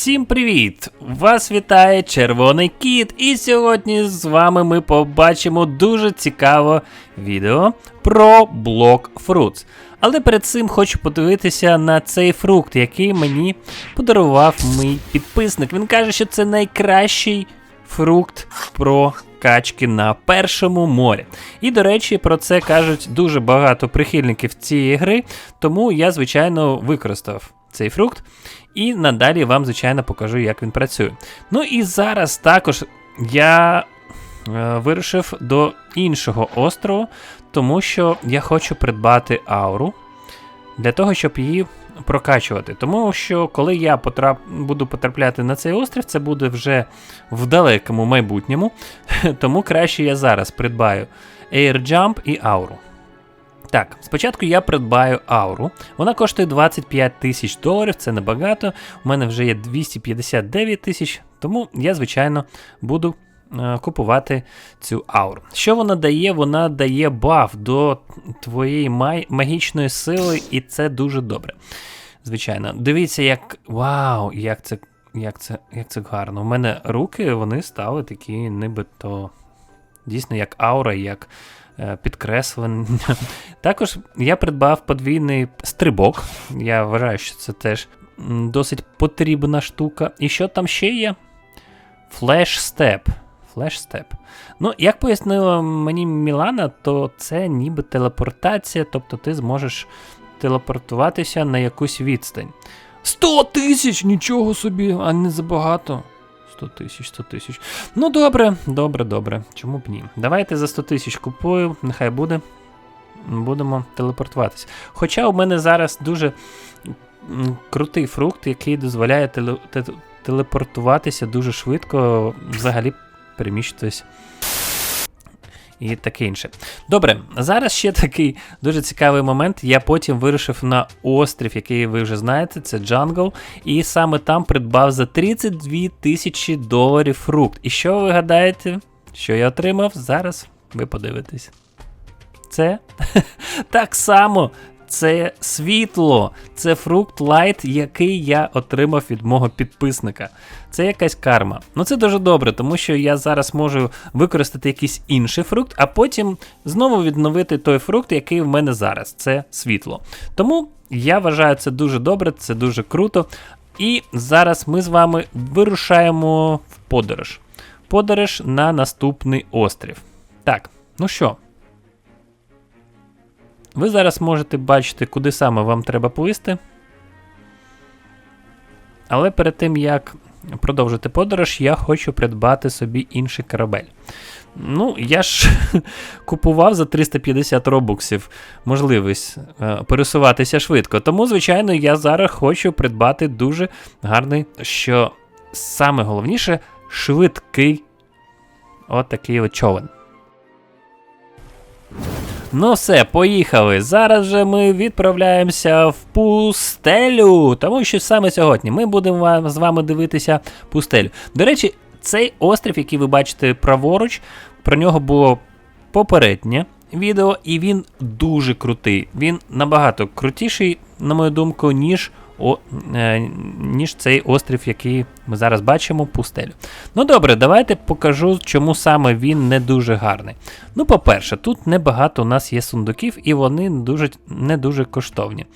Всім привіт! Вас вітає Червоний Кіт, і сьогодні з вами ми побачимо дуже цікаве відео про блок Fruits. Але перед цим хочу подивитися на цей фрукт, який мені подарував мій підписник. Він каже, що це найкращий фрукт про качки на першому морі. І, до речі, про це кажуть дуже багато прихильників цієї гри, тому я, звичайно, використав цей фрукт. І надалі вам, звичайно, покажу, як він працює. Ну і зараз також я е, вирушив до іншого острову, тому що я хочу придбати ауру для того, щоб її прокачувати. Тому що коли я потрап... буду потрапляти на цей острів, це буде вже в далекому майбутньому. Тому краще я зараз придбаю Air Jump і ауру. Так, спочатку я придбаю ауру. Вона коштує 25 тисяч доларів, це небагато. У мене вже є 259 тисяч, тому я, звичайно, буду е, купувати цю ауру. Що вона дає? Вона дає баф до твоєї магічної сили, і це дуже добре. Звичайно, дивіться, як. Вау! Як це як це, як це гарно. У мене руки вони стали такі, нібито дійсно як аура, як підкреслення. Також я придбав подвійний стрибок. Я вважаю, що це теж досить потрібна штука. І що там ще є? Флеш степ. Флеш степ. Ну, як пояснила мені Мілана, то це ніби телепортація, тобто ти зможеш телепортуватися на якусь відстань. 100 тисяч! Нічого собі, а не забагато. 100 тисяч, 100 тисяч. Ну, добре, добре, добре. Чому б ні? Давайте за 100 тисяч купую, нехай буде. Будемо телепортуватися. Хоча у мене зараз дуже крутий фрукт, який дозволяє теле- телепортуватися дуже швидко, взагалі переміщуватись. І таке інше. Добре, зараз ще такий дуже цікавий момент. Я потім вирушив на острів, який ви вже знаєте, це Джангл. І саме там придбав за 32 тисячі доларів фрукт. І що ви гадаєте, що я отримав? Зараз ви подивитесь. Це так само. Це світло, це фрукт лайт, який я отримав від мого підписника. Це якась карма. Ну це дуже добре, тому що я зараз можу використати якийсь інший фрукт, а потім знову відновити той фрукт, який в мене зараз. Це світло. Тому я вважаю це дуже добре, це дуже круто. І зараз ми з вами вирушаємо в подорож. Подорож на наступний острів. Так, ну що? Ви зараз можете бачити, куди саме вам треба плисти. Але перед тим, як продовжити подорож, я хочу придбати собі інший корабель. Ну, я ж купував за 350 робоксів можливість е, пересуватися швидко. Тому, звичайно, я зараз хочу придбати дуже гарний, що саме головніше, швидкий от от човен. Ну все, поїхали. Зараз же ми відправляємося в пустелю, тому що саме сьогодні ми будемо з вами дивитися пустелю. До речі, цей острів, який ви бачите праворуч, про нього було попереднє відео, і він дуже крутий. Він набагато крутіший, на мою думку, ніж, е, ніж цей острів, який ми зараз бачимо, пустелю. Ну добре, давайте покажу, чому саме він не дуже гарний. Ну, по-перше, тут небагато у нас є сундуків, і вони дуже, не дуже коштовні.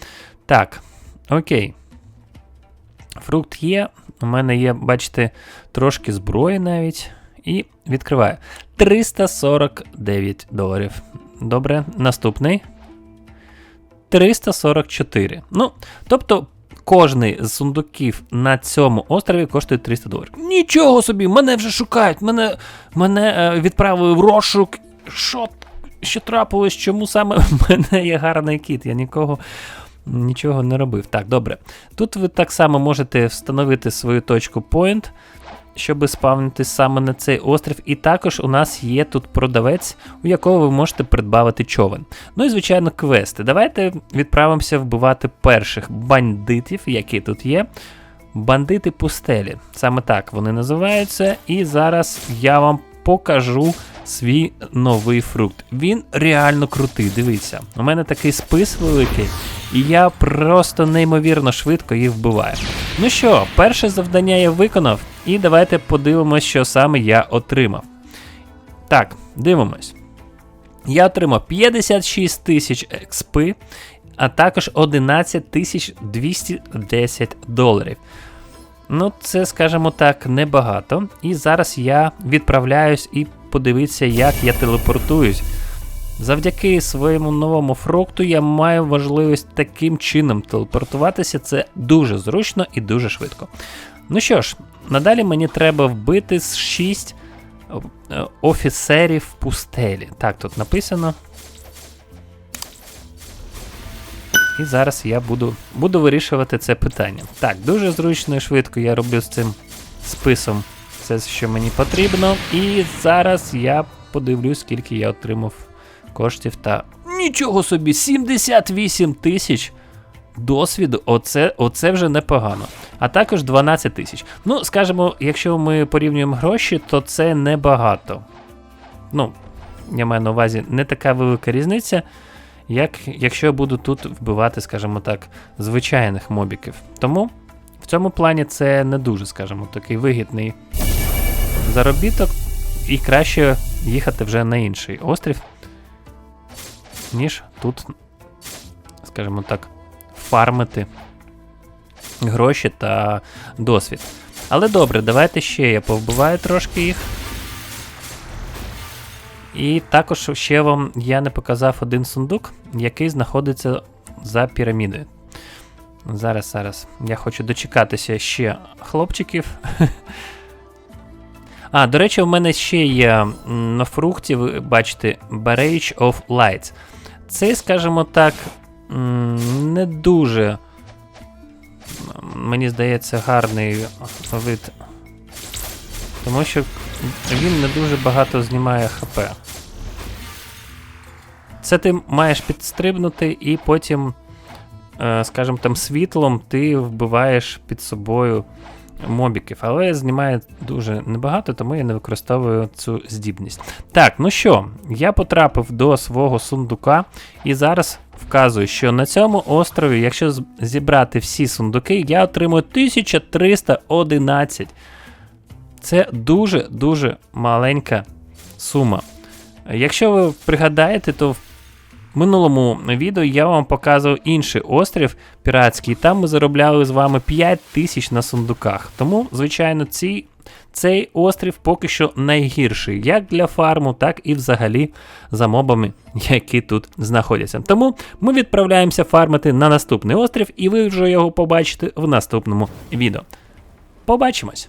Так, окей. Фрукт є. У мене є, бачите, трошки зброї навіть. І відкриваю. 349 доларів. Добре, наступний. 344. Ну, тобто. Кожний з сундуків на цьому острові коштує 300 доларів. Нічого собі, мене вже шукають, мене, мене е, відправили в розшук. Що, що трапилось? Чому саме мене є гарний кіт? Я нікого нічого не робив. Так, добре. Тут ви так само можете встановити свою точку point, щоб спавнити саме на цей острів. І також у нас є тут продавець, у якого ви можете придбавити човен. Ну і, звичайно, квести. Давайте відправимося вбивати перших бандитів, які тут є. Бандити пустелі. Саме так вони називаються. І зараз я вам покажу свій новий фрукт. Він реально крутий, дивіться. У мене такий спис великий, і я просто неймовірно швидко їх вбиваю. Ну що, перше завдання я виконав, і давайте подивимось, що саме я отримав. Так, дивимось. Я отримав 56 тисяч експи, а також 11 тисяч 210 доларів. Ну, це, скажімо так, небагато. І зараз я відправляюсь і подивитися, як я телепортуюсь. Завдяки своєму новому фрукту я маю можливість таким чином телепортуватися. Це дуже зручно і дуже швидко. Ну що ж, надалі мені треба вбити 6 офіцерів пустелі. Так, тут написано. І зараз я буду буду вирішувати це питання. Так, дуже зручно і швидко я роблю з цим списом все, що мені потрібно. І зараз я подивлюсь, скільки я отримав коштів та. Нічого собі, 78 тисяч досвіду. Оце, оце вже непогано. А також 12 тисяч. Ну, скажімо, якщо ми порівнюємо гроші, то це небагато. Ну, я маю на увазі, не така велика різниця як якщо я буду тут вбивати, скажімо так, звичайних мобіків. Тому в цьому плані це не дуже, скажімо, такий вигідний заробіток, і краще їхати вже на інший острів, ніж тут, скажімо так, фармити гроші та досвід. Але добре, давайте ще я повбиваю трошки їх. І також ще вам я не показав один сундук, який знаходиться за пірамідою. Зараз, зараз. Я хочу дочекатися ще хлопчиків. А, до речі, у мене ще є на фрукті, ви бачите, Barrage of Lights. Це, скажімо так, не дуже, мені здається, гарний вид. Тому що він не дуже багато знімає ХП. Це ти маєш підстрибнути, і потім, е, скажімо там, світлом ти вбиваєш під собою мобіків. Але знімає дуже небагато, тому я не використовую цю здібність. Так, ну що, я потрапив до свого сундука, і зараз вказую, що на цьому острові, якщо зібрати всі сундуки, я отримую 1311. Це дуже-дуже маленька сума. Якщо ви пригадаєте, то в минулому відео я вам показував інший острів піратський, і там ми заробляли з вами 5 тисяч на сундуках. Тому, звичайно, ці, цей острів поки що найгірший, як для фарму, так і взагалі за мобами, які тут знаходяться. Тому ми відправляємося фармити на наступний острів, і ви вже його побачите в наступному відео. Побачимось!